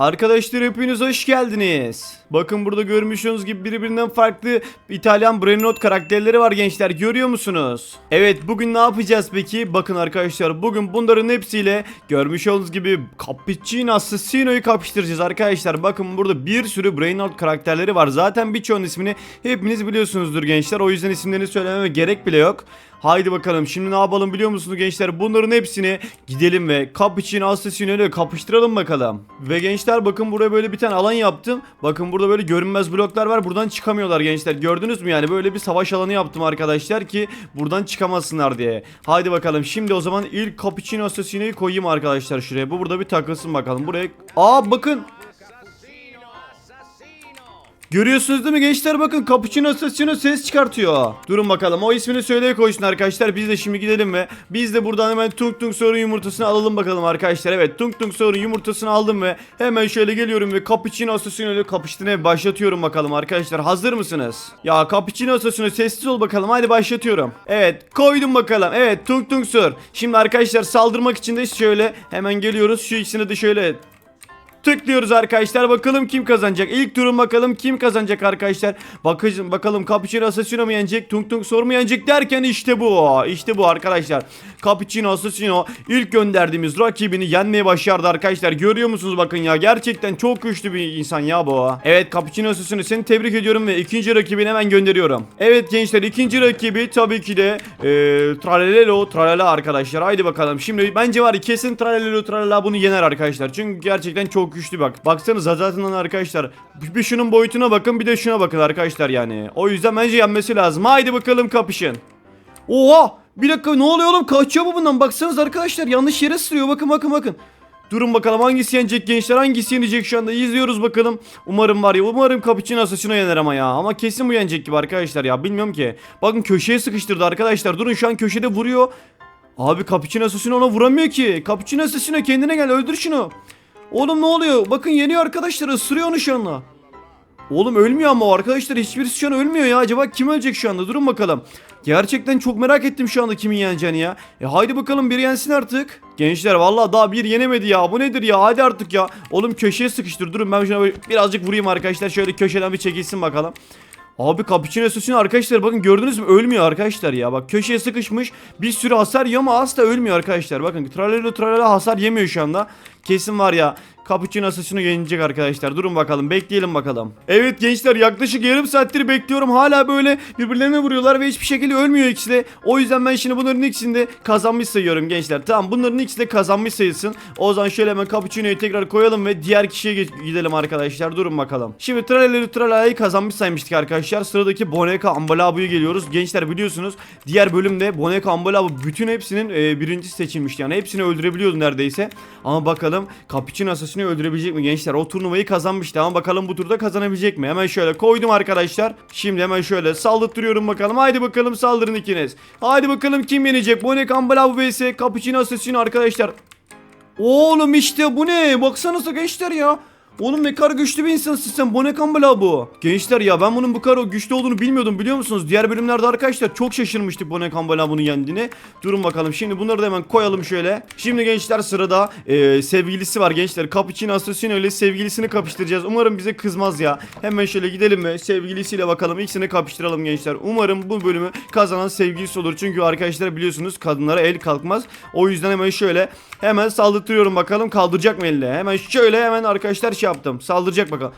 Arkadaşlar hepiniz hoş geldiniz. Bakın burada görmüş olduğunuz gibi birbirinden farklı İtalyan Brainrot karakterleri var gençler görüyor musunuz? Evet bugün ne yapacağız peki? Bakın arkadaşlar bugün bunların hepsiyle görmüş olduğunuz gibi Cappuccino Assassino'yu kapıştıracağız arkadaşlar. Bakın burada bir sürü Brainrot karakterleri var. Zaten birçoğunun ismini hepiniz biliyorsunuzdur gençler. O yüzden isimlerini söylememe gerek bile yok. Haydi bakalım şimdi ne yapalım biliyor musunuz gençler? Bunların hepsini gidelim ve Cappuccino Assassino kapıştıralım bakalım. Ve gençler bakın buraya böyle bir tane alan yaptım. Bakın burada böyle görünmez bloklar var. Buradan çıkamıyorlar gençler. Gördünüz mü yani? Böyle bir savaş alanı yaptım arkadaşlar ki buradan çıkamasınlar diye. Haydi bakalım şimdi o zaman ilk Cappuccino Assassino'yu koyayım arkadaşlar şuraya. Bu burada bir takılsın bakalım. Buraya... Aa bakın. Görüyorsunuz değil mi gençler bakın Cappuccino Assassino ses çıkartıyor. Durun bakalım o ismini söyleye koysun arkadaşlar. Biz de şimdi gidelim ve biz de buradan hemen Tung Tung Sorun yumurtasını alalım bakalım arkadaşlar. Evet Tung Tung Sorun yumurtasını aldım ve hemen şöyle geliyorum ve Cappuccino Assassino ile kapıştırmaya başlatıyorum bakalım arkadaşlar. Hazır mısınız? Ya Cappuccino Assassino sessiz ol bakalım hadi başlatıyorum. Evet koydum bakalım. Evet Tung Tung Sor. Şimdi arkadaşlar saldırmak için de şöyle hemen geliyoruz. Şu ikisini de şöyle Tıklıyoruz arkadaşlar. Bakalım kim kazanacak. İlk turun bakalım kim kazanacak arkadaşlar. Bakın bakalım Cappuccino Assassino mu yenecek? Tung Tung Sor mu yenecek derken işte bu. İşte bu arkadaşlar. Cappuccino Assassino ilk gönderdiğimiz rakibini yenmeye başardı arkadaşlar. Görüyor musunuz bakın ya. Gerçekten çok güçlü bir insan ya bu. Evet Cappuccino Assassino seni tebrik ediyorum ve ikinci rakibini hemen gönderiyorum. Evet gençler ikinci rakibi tabii ki de e, Tralelelo Tralala arkadaşlar. Haydi bakalım. Şimdi bence var kesin Tralelelo Tralala bunu yener arkadaşlar. Çünkü gerçekten çok güçlü bak. Baksanıza zaten arkadaşlar. Bir şunun boyutuna bakın bir de şuna bakın arkadaşlar yani. O yüzden bence yenmesi lazım. Haydi bakalım kapışın. Oha! Bir dakika ne oluyor oğlum? Kaçıyor mu bundan? Baksanız arkadaşlar yanlış yere sürüyor. Bakın bakın bakın. Durun bakalım hangisi yenecek gençler hangisi yenecek şu anda izliyoruz bakalım. Umarım var ya umarım Cappuccino Assassino yener ama ya. Ama kesin bu yenecek gibi arkadaşlar ya bilmiyorum ki. Bakın köşeye sıkıştırdı arkadaşlar durun şu an köşede vuruyor. Abi Cappuccino Assassino ona vuramıyor ki. Cappuccino Assassino kendine gel öldür şunu. Oğlum ne oluyor? Bakın yeniyor arkadaşlar ısırıyor onu şu anda. Oğlum ölmüyor ama arkadaşlar hiçbirisi şu an ölmüyor ya. Acaba kim ölecek şu anda? Durun bakalım. Gerçekten çok merak ettim şu anda kimin yeneceğini ya. E haydi bakalım biri yensin artık. Gençler vallahi daha bir yenemedi ya. Bu nedir ya? Hadi artık ya. Oğlum köşeye sıkıştır. Durun ben şuna böyle birazcık vurayım arkadaşlar. Şöyle köşeden bir çekilsin bakalım. Abi Cappuccino Assassino arkadaşlar bakın gördünüz mü ölmüyor arkadaşlar ya bak köşeye sıkışmış bir sürü hasar yiyor ama asla ölmüyor arkadaşlar bakın tralala tralala hasar yemiyor şu anda kesin var ya Cappuccino Assassino yenecek arkadaşlar. Durun bakalım bekleyelim bakalım. Evet gençler yaklaşık yarım saattir bekliyorum. Hala böyle birbirlerine vuruyorlar ve hiçbir şekilde ölmüyor ikisi de. O yüzden ben şimdi bunların ikisini de kazanmış sayıyorum gençler. Tamam bunların ikisi de kazanmış sayılsın. O zaman şöyle hemen Cappuccino'yu tekrar koyalım ve diğer kişiye gidelim arkadaşlar. Durun bakalım. Şimdi Tralala Tralala'yı kazanmış saymıştık arkadaşlar. Sıradaki Boneka Ambalabu'yu geliyoruz. Gençler biliyorsunuz diğer bölümde Boneka Ambalabu bütün hepsinin e, birincisi seçilmişti. Yani hepsini öldürebiliyordu neredeyse. Ama bakalım Cappuccino Assassino'yu öldürebilecek mi gençler? O turnuvayı kazanmıştı ama bakalım bu turda kazanabilecek mi? Hemen şöyle koydum arkadaşlar. Şimdi hemen şöyle saldırtırıyorum bakalım. Haydi bakalım saldırın ikiniz. Haydi bakalım kim yenecek? Boneka Ambalabu vs. Cappuccino Assassino arkadaşlar. Oğlum işte bu ne? Baksanıza gençler ya. Oğlum ne kadar güçlü bir insansın sen. Bu ne kambala bu? Gençler ya ben bunun bu kadar güçlü olduğunu bilmiyordum biliyor musunuz? Diğer bölümlerde arkadaşlar çok şaşırmıştık bu ne kambala bunu yendiğini. Durun bakalım şimdi bunları da hemen koyalım şöyle. Şimdi gençler sırada e, sevgilisi var gençler. Cappuccino Assassino ile sevgilisini kapıştıracağız. Umarım bize kızmaz ya. Hemen şöyle gidelim ve sevgilisiyle bakalım. İkisini kapıştıralım gençler. Umarım bu bölümü kazanan sevgilisi olur. Çünkü arkadaşlar biliyorsunuz kadınlara el kalkmaz. O yüzden hemen şöyle hemen saldırtırıyorum bakalım kaldıracak mı elle. Hemen şöyle hemen arkadaşlar şey yaptım. Saldıracak bakalım.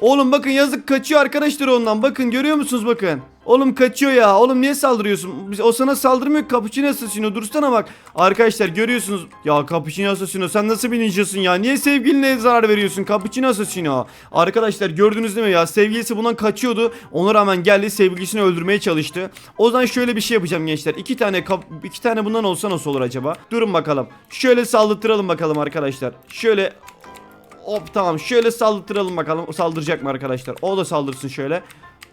Oğlum bakın yazık kaçıyor arkadaşlar ondan. Bakın görüyor musunuz bakın. Oğlum kaçıyor ya. Oğlum niye saldırıyorsun? Biz- O sana saldırmıyor. Cappuccino Assassino. Dursana bak. Arkadaşlar görüyorsunuz. Ya Cappuccino Assassino sen nasıl bir ninjasın ya? Niye sevgiline zarar veriyorsun? Cappuccino Assassino. Arkadaşlar gördünüz değil mi ya? Sevgilisi bundan kaçıyordu. Ona rağmen geldi sevgilisini öldürmeye çalıştı. O zaman şöyle bir şey yapacağım gençler. İki tane iki tane bundan olsa nasıl olur acaba? Durun bakalım. Şöyle saldırtıralım bakalım arkadaşlar. Şöyle Hop tamam. Şöyle saldıralım bakalım. Saldıracak mı arkadaşlar? O da saldırsın şöyle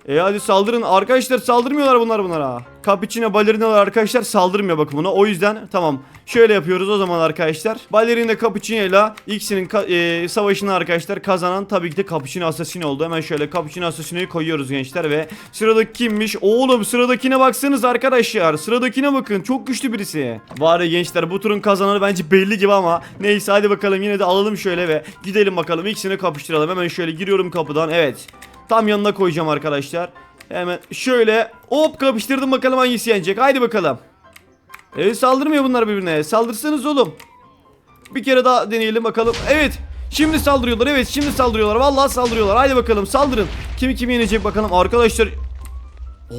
E hadi saldırın. Arkadaşlar saldırmıyorlar bunlar bunlara. Cappuccino balerinalar arkadaşlar saldırmıyor bakın buna. O yüzden tamam. Şöyle yapıyoruz o zaman arkadaşlar. Balerina Cappuccino ile ikisinin e, savaşını arkadaşlar kazanan tabii ki de Cappuccino Assassin oldu. Hemen şöyle Cappuccino Assassino'yu koyuyoruz gençler ve sıradaki kimmiş? Oğlum sıradakine baksanız arkadaşlar. Sıradakine bakın. Çok güçlü birisi. Var ya gençler bu turun kazananı bence belli gibi ama neyse hadi bakalım yine de alalım şöyle ve gidelim bakalım. İkisini kapıştıralım. Hemen şöyle giriyorum kapıdan. Evet. Tam yanına koyacağım arkadaşlar. Hemen şöyle hop kapıştırdım bakalım hangisi yenecek. Haydi bakalım. Evet saldırmıyor bunlar birbirine. Saldırsanız oğlum. Bir kere daha deneyelim bakalım. Evet. Şimdi saldırıyorlar. Evet şimdi saldırıyorlar. Vallahi saldırıyorlar. Haydi bakalım saldırın. Kimi kimi yenecek bakalım arkadaşlar.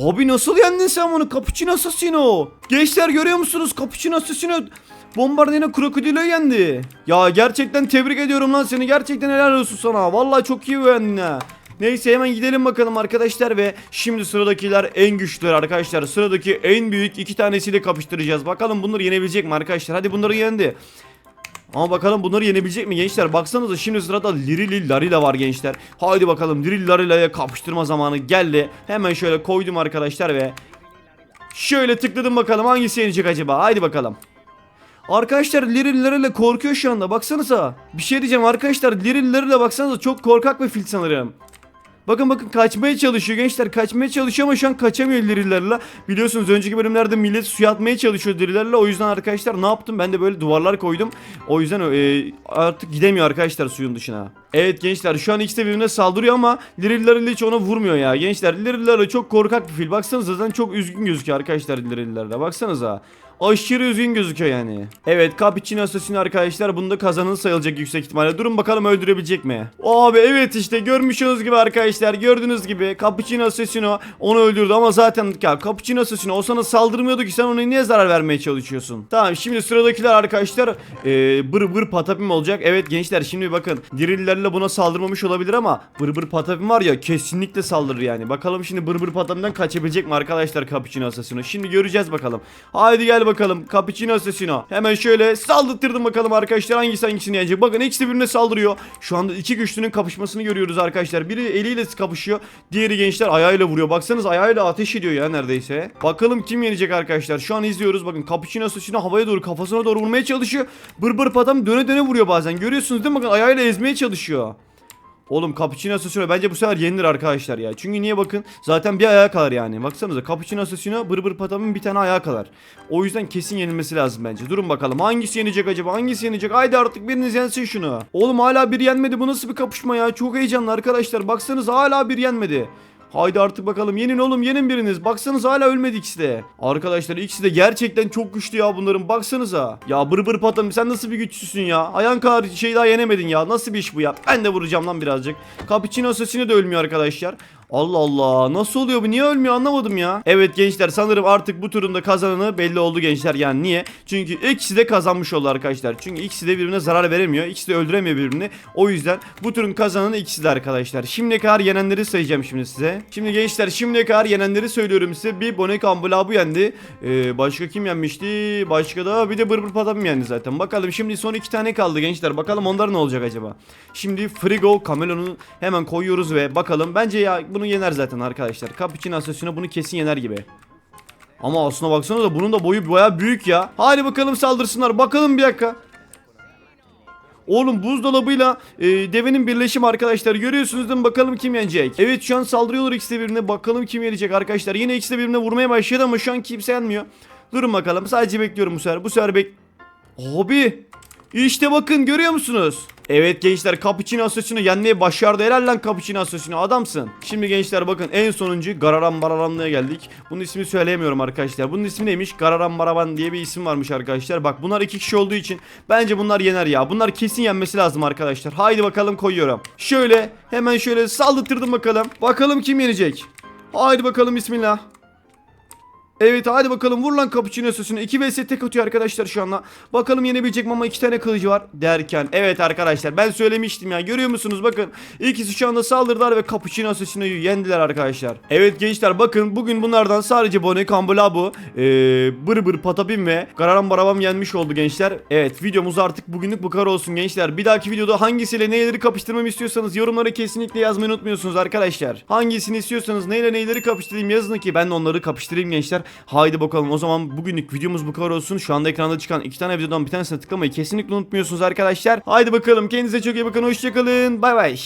Abi nasıl yendin sen bunu? Cappuccino Assassino. Gençler görüyor musunuz? Cappuccino Assassino Bombardino Krokodilo yendi. Ya gerçekten tebrik ediyorum lan seni. Gerçekten helal olsun sana. Vallahi çok iyi yendin ha. Neyse hemen gidelim bakalım arkadaşlar ve şimdi sıradakiler en güçlüler arkadaşlar. Sıradaki en büyük iki tanesiyle kapıştıracağız. Bakalım bunları yenebilecek mi arkadaşlar? Hadi bunları yendi. Ama bakalım bunları yenebilecek mi gençler? Baksanıza şimdi sırada Lirili Larila var gençler. Haydi bakalım Lirili Larila'ya kapıştırma zamanı geldi. Hemen şöyle koydum arkadaşlar ve şöyle tıkladım bakalım hangisi yenecek acaba? Haydi bakalım. Arkadaşlar Lirili Larila korkuyor şu anda baksanıza. Bir şey diyeceğim arkadaşlar Lirili Larila baksanıza çok korkak bir fil sanırım. Bakın bakın kaçmaya çalışıyor gençler kaçmaya çalışıyor ama şu an kaçamıyor dirilerle. Biliyorsunuz önceki bölümlerde millet suya atmaya çalışıyor dirilerle. O yüzden arkadaşlar ne yaptım ben de böyle duvarlar koydum. O yüzden e, artık gidemiyor arkadaşlar suyun dışına. Evet gençler şu an ikisi de birbirine saldırıyor ama Lirilerle hiç ona vurmuyor ya. Gençler Lirilerle çok korkak bir fil. Baksanıza zaten çok üzgün gözüküyor arkadaşlar Lirilerle. Baksanıza. Aşırı üzgün gözüküyor yani. Evet Cappuccino Assassin arkadaşlar bunda kazanın sayılacak yüksek ihtimalle. Durun bakalım öldürebilecek mi? Abi evet işte görmüşsünüz gibi arkadaşlar. Gördüğünüz gibi Cappuccino Assassino onu öldürdü ama zaten ya Cappuccino Assassino o sana saldırmıyordu ki sen ona niye zarar vermeye çalışıyorsun? Tamam şimdi sıradakiler arkadaşlar ee, bır bır patapim olacak. Evet gençler şimdi bakın dirillerle buna saldırmamış olabilir ama bır bır patapim var ya kesinlikle saldırır yani. Bakalım şimdi bır bır patapimden kaçabilecek mi arkadaşlar Cappuccino Assassino? Şimdi göreceğiz bakalım. Haydi gel bakalım Cappuccino Assassino. Hemen şöyle saldırtırdım bakalım arkadaşlar hangisi hangisini yenecek. Bakın ikisi birbirine saldırıyor. Şu anda iki güçlünün kapışmasını görüyoruz arkadaşlar. Biri eliyle kapışıyor. Diğeri gençler ayağıyla vuruyor. Baksanız ayağıyla ateş ediyor ya neredeyse. Bakalım kim yenecek arkadaşlar. Şu an izliyoruz. Bakın Cappuccino Assassino havaya doğru kafasına doğru vurmaya çalışıyor. Bır bır patam döne döne vuruyor bazen. Görüyorsunuz değil mi? Bakın ayağıyla ezmeye çalışıyor. Oğlum Cappuccino Assassino bence bu sefer yenilir arkadaşlar ya. Çünkü niye bakın zaten bir ayağa kalır yani. Baksanıza Cappuccino Assassino bır bır patamın bir tane ayağa kalır. O yüzden kesin yenilmesi lazım bence. Durun bakalım hangisi yenecek acaba? Hangisi yenecek? Haydi artık biriniz yensin şunu. Oğlum hala bir yenmedi. Bu nasıl bir kapışma ya? Çok heyecanlı arkadaşlar. Baksanıza hala bir yenmedi. Haydi artık bakalım yenin oğlum yenin biriniz. Baksanıza hala ölmedi ikisi de. Arkadaşlar ikisi de gerçekten çok güçlü ya bunların. Baksanıza. Ya bır bır patam sen nasıl bir güçsüzsün ya? Ayağın kadar şey daha yenemedin ya. Nasıl bir iş bu ya? Ben de vuracağım lan birazcık. Cappuccino Assassino de ölmüyor arkadaşlar. Allah Allah nasıl oluyor bu niye ölmüyor anlamadım ya. Evet gençler sanırım artık bu turun da kazananı belli oldu gençler yani niye? Çünkü ikisi de kazanmış oldu arkadaşlar. Çünkü ikisi de birbirine zarar veremiyor. İkisi de öldüremiyor birbirini. O yüzden bu turun kazananı ikisi de arkadaşlar. Şimdiye kadar yenenleri sayacağım şimdi size. Şimdi gençler şimdiye kadar yenenleri söylüyorum size. Bir Bonek Ambulabu yendi. Ee, başka kim yenmişti? Başka da bir de Bırbır Patam yendi zaten. Bakalım şimdi son iki tane kaldı gençler. Bakalım onlar ne olacak acaba? Şimdi Frigo Camelo'nu hemen koyuyoruz ve bakalım. Bence ya bunu yener zaten arkadaşlar. Cappuccino Assassino bunu kesin yener gibi. Ama aslına baksana da bunun da boyu baya büyük ya. Hadi bakalım saldırsınlar. Bakalım bir dakika. Oğlum buzdolabıyla e, devenin birleşimi arkadaşlar görüyorsunuz değil mi? Bakalım kim yenecek. Evet şu an saldırıyorlar ikisi de birbirine. Bakalım kim yenecek arkadaşlar. Yine ikisi de birbirine vurmaya başladı ama şu an kimse yenmiyor. Durun bakalım. Sadece bekliyorum bu sefer. Bu sefer bek... Abi işte bakın görüyor musunuz? Evet gençler Cappuccino Assassino yenmeyi başardı. Helal lan Cappuccino Assassino adamsın. Şimdi gençler bakın en sonuncu Gararam Bararamlı'ya geldik. Bunun ismini söyleyemiyorum arkadaşlar. Bunun ismi neymiş? Gararam Baraban diye bir isim varmış arkadaşlar. Bak bunlar iki kişi olduğu için bence bunlar yener ya. Bunlar kesin yenmesi lazım arkadaşlar. Haydi bakalım koyuyorum. Şöyle hemen şöyle saldırtırdım bakalım. Bakalım kim yenecek. Haydi bakalım bismillah. Evet hadi bakalım vur lan Cappuccino sosunu. 2 vs tek atıyor arkadaşlar şu anda. Bakalım yenebilecek mi ama 2 tane kılıcı var derken. Evet arkadaşlar ben söylemiştim ya. Görüyor musunuz bakın. İkisi şu anda saldırdılar ve Cappuccino sosunu yendiler arkadaşlar. Evet gençler bakın bugün bunlardan sadece Bonnie Cambolabu, ee, Bır Bır Patapim ve Gararam Barabam yenmiş oldu gençler. Evet videomuz artık bugünlük bu kadar olsun gençler. Bir dahaki videoda hangisiyle neleri kapıştırmamı istiyorsanız yorumlara kesinlikle yazmayı unutmuyorsunuz arkadaşlar. Hangisini istiyorsanız neyle neyleri kapıştırayım yazın ki ben de onları kapıştırayım gençler. Haydi bakalım o zaman bugünlük videomuz bu kadar olsun. Şu anda ekranda çıkan iki tane videodan bir tanesine tıklamayı kesinlikle unutmuyorsunuz arkadaşlar. Haydi bakalım kendinize çok iyi bakın hoşçakalın bay bay.